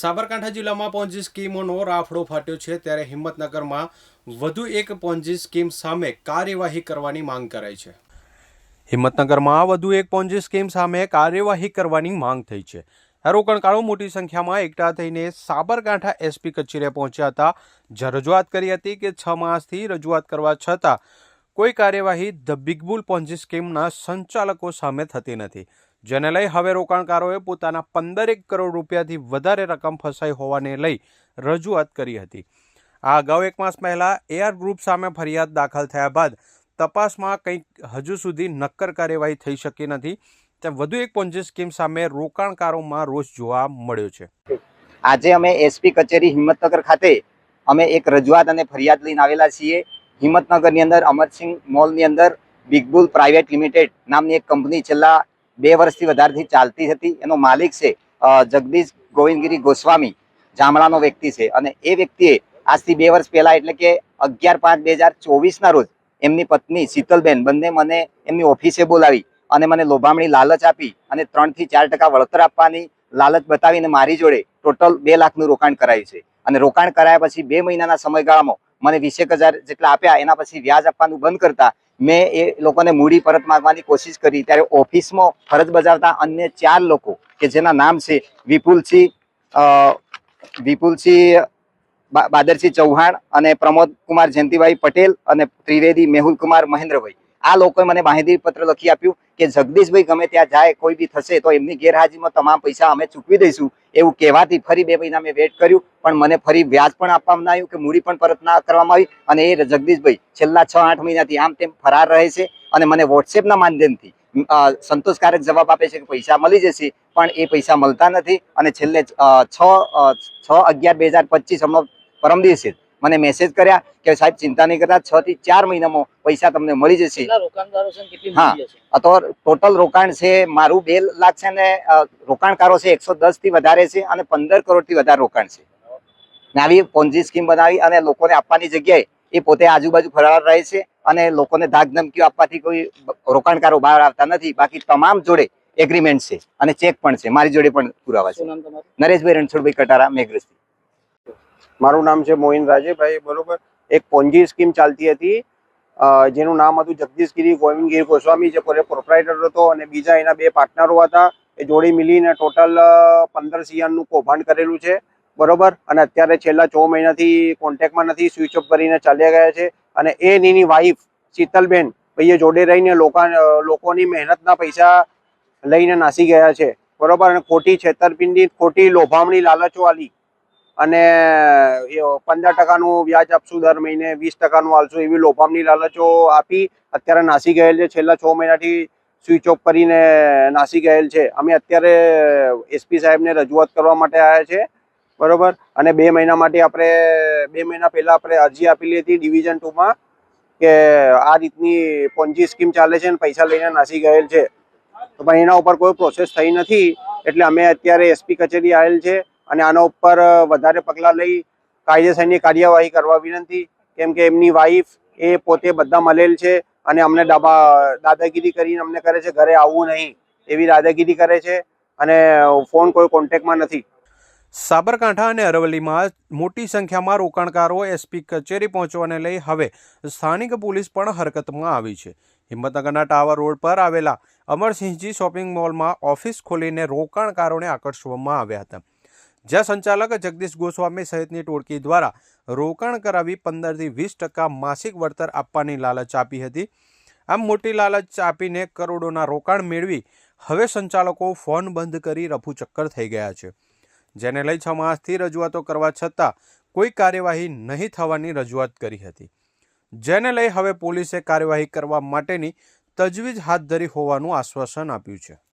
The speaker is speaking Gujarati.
સાબરકાંઠા જિલ્લામાં પોન્જી સ્કીમોનો રાફડો ફાટ્યો છે. ત્યારે હિંમતનગરમાં વધુ એક પોન્જી સ્કીમ સામે કાર્યવાહી કરવાની માંગ કરાઈ છે. હિંમતનગરમાં વધુ એક પોન્જી સ્કીમ સામે કાર્યવાહી કરવાની માંગ થઈ છે. આ રોકાણકારો મોટી સંખ્યામાં એકઠા થઈને સાબરકાંઠા એસપી કચેરીએ પહોંચ્યા હતા. જ્યાં રજૂઆત કરી હતી કે છ માસથી રજૂઆત કરવા છતાં કોઈ કાર્યવાહી ધ બિગ બુલ પોન્જી સ્કીમના સંચાલકો સામે થતી નથી. જેને લઈ હવે રોકાણકારોએ પોતાના પંદરેક કરોડ રૂપિયાથી વધારે રકમ ફસાઈ હોવાને લઈ રજૂઆત કરી હતી. આ અગાઉ એક માસ પહેલાં એઆર ગ્રુપ સામે ફરિયાદ દાખલ થયા બાદ તપાસમાં કંઈક હજુ સુધી નક્કર કાર્યવાહી થઈ શકી નથી. ત્યાં વધુ એક પોન્જી સ્કીમ સામે રોકાણકારોમાં રોષ જોવા મળ્યો છે. આજે અમે એસપી કચેરી હિંમતનગર ખાતે અમે એક રજૂઆત અને ફરિયાદ લઈને આવેલા છીએ. હિંમતનગરની અંદર અમરસિંહ મોલની અંદર બિગબુલ પ્રાઇવેટ લિમિટેડ નામની એક કંપની છેલ્લા બે વર્ષથી વધારેથી ચાલતી હતી. એનો માલિક છે જગદીશ ગોવિંદગીરી ગોસ્વામી જામડાનો વ્યક્તિ છે. અને એ વ્યક્તિએ આજથી બે વર્ષ પહેલા એટલે કે અગિયાર પાંચ બે હજાર ચોવીસના રોજ એમની પત્ની શીતલબેન બંને મને એમની ઓફિસે બોલાવી અને મને લોભામણી લાલચ આપી અને ત્રણથી ચાર ટકા વળતર આપવાની લાલચ બતાવીને મારી જોડે ટોટલ બે લાખનું રોકાણ કરાયું છે. અને રોકાણ કરાયા પછી બે મહિનાના સમયગાળામાં મને વીસેક હજાર જેટલા આપ્યા, એના પછી વ્યાજ આપવાનું બંધ કરતા, મેં એ લોકોને મૂડી પરત માંગવાની કોશિશ કરી. ત્યારે ઓફિસમાં ફરજ બજાવતા અન્ય ચાર લોકો, કે જેના નામ છે વિપુલસિંહ વિપુલસિંહ બાદરસિંહ ચૌહાણ અને પ્રમોદ કુમાર જયંતિભાઈ પટેલ અને ત્રિવેદી મેહુલ કુમાર મહેન્દ્રભાઈ. આ લોકોએ મને માહિતી પત્ર લખી આપ્યું કે જગદીશભાઈ ગમે ત્યાં જાય, કોઈ બી થશે તો એમની ગેરહાજરીમાં તમામ પૈસા અમે ચૂકવી દઈશું. એવું કહેવાથી ફરી બે મહિના મેં વેટ કર્યું, પણ મને ફરી વ્યાજ પણ આપવામાં આવ્યું કે મૂડી પણ પરત ના કરવામાં આવી અને એ જગદીશભાઈ છેલ્લા છ, આઠ મહિનાથી આમ તેમ ફરાર રહે છે અને મને વોટ્સએપના માધ્યમથી સંતોષકારક જવાબ આપે છે કે પૈસા મળી જશે, પણ એ પૈસા મળતા નથી અને છેલ્લે છ છ, અગિયાર, બે હજાર પચીસ હમણાં પરમ દિવસે મને મેસેજ કર્યા કે સાહેબ ચિંતા નહીં કરતા છ થી ચાર મહિનામાં પૈસા તમને મળી જશે. હા. તો ટોટલ રોકાણ છે મારું બે લાખ છે ને રોકાણકારો છે એકસો દસથી વધારે છે અને પંદર કરોડથી વધારે રોકાણ છે. ને આવી પોન્જી સ્કીમ બનાવી અને લોકોને આપવાની જગ્યાએ એ પોતે આજુબાજુ ફરવા રહે છે અને લોકોને ધાક ધમકીઓ આપવાથી કોઈ રોકાણકારો બહાર આવતા નથી. બાકી તમામ જોડે એગ્રીમેન્ટ છે અને ચેક પણ છે. મારી જોડે પણ પુરાવા છે. નરેશભાઈ રણછોડભાઈ કટારા મેઘરસ્તી મારું નામ છે મોહિન રાજેભાઈ, બરોબર? એક પોન્જી સ્કીમ ચાલતી હતી. જેનું નામ હતું જગદીશગીરી ગોવિંદગીરી ગોસ્વામી. જે પ્રોપ્રાઇટર હતો અને બીજા એના બે પાર્ટનરો હતા. એ જોડી મિલીને ટોટલ પંદર સીઆરનું કૌભાંડ કરેલું છે. બરોબર? અને અત્યારે છેલ્લા છ મહિનાથી કોન્ટેક્ટમાં નથી. સ્વિચ ઓફ કરીને ચાલ્યા ગયા છે. અને એ એની વાઈફ શીતલબેન, ભાઈએ જોડે રહીને લોકા લોકોની મહેનતના પૈસા લઈને નાસી ગયા છે. બરોબર? અને ખોટી છેતરપિંડી, ખોટી લોભામણી લાલચો આલી અને પંદર ટકાનું વ્યાજ આપશું દર મહિને, વીસ ટકાનું આલશું એવી લોભામની લાલચો આપી અત્યારે નાસી ગયેલ છે. છેલ્લા છ મહિનાથી સ્વિચ ઓફ કરીને નાસી ગયેલ છે. અમે અત્યારે એસપી સાહેબને રજૂઆત કરવા માટે આવ્યા છે. બરોબર? અને બે મહિના માટે આપણે, બે મહિના પહેલાં આપણે અરજી આપેલી હતી ડિવિઝન ટુમાં કે આ રીતની પોન્જી સ્કીમ ચાલે છે અને પૈસા લઈને નાસી ગયેલ છે. તો પણ એના ઉપર કોઈ પ્રોસેસ થઈ નથી. એટલે અમે અત્યારે એસપી કચેરી આવેલ છે. અને આના ઉપર વધારે પગલાં લઈ કાયદેસરની કાર્યવાહી કરવા વિનંતી. કેમ કે એમની વાઈફ એ પોતે બધા મળેલ છે અને અમને ડાબા, દાદાગીરી કરીને અમને કરે છે, ઘરે આવવું નહીં એવી દાદાગીરી કરે છે અને ફોન કોઈ કોન્ટેક્ટમાં નથી. સાબરકાંઠા અને અરવલ્લીમાં મોટી સંખ્યામાં રોકાણકારો એસપી કચેરી પહોંચવાને લઈ હવે સ્થાનિક પોલીસ પણ હરકતમાં આવી છે. હિંમતનગરના ટાવર રોડ પર આવેલા અમરસિંહજી શોપિંગ મોલમાં ઓફિસ ખોલીને રોકાણકારોને આકર્ષવામાં આવ્યા હતા. જ્યાં સંચાલક જગદીશ ગોસ્વામી સહિતની ટોળકી દ્વારા રોકાણ કરાવી પંદરથી વીસ ટકા માસિક વળતર આપવાની લાલચ આપી હતી. આમ મોટી લાલચ આપીને કરોડોના રોકાણ મેળવી હવે સંચાલકો ફોન બંધ કરી રફુચક્કર થઈ ગયા છે. જેને લઈ છ માસથી રજૂઆતો કરવા છતાં કોઈ કાર્યવાહી નહીં થવાની રજૂઆત કરી હતી. જેને લઈ હવે પોલીસે કાર્યવાહી કરવા માટેની તજવીજ હાથ ધરી હોવાનું આશ્વાસન આપ્યું છે.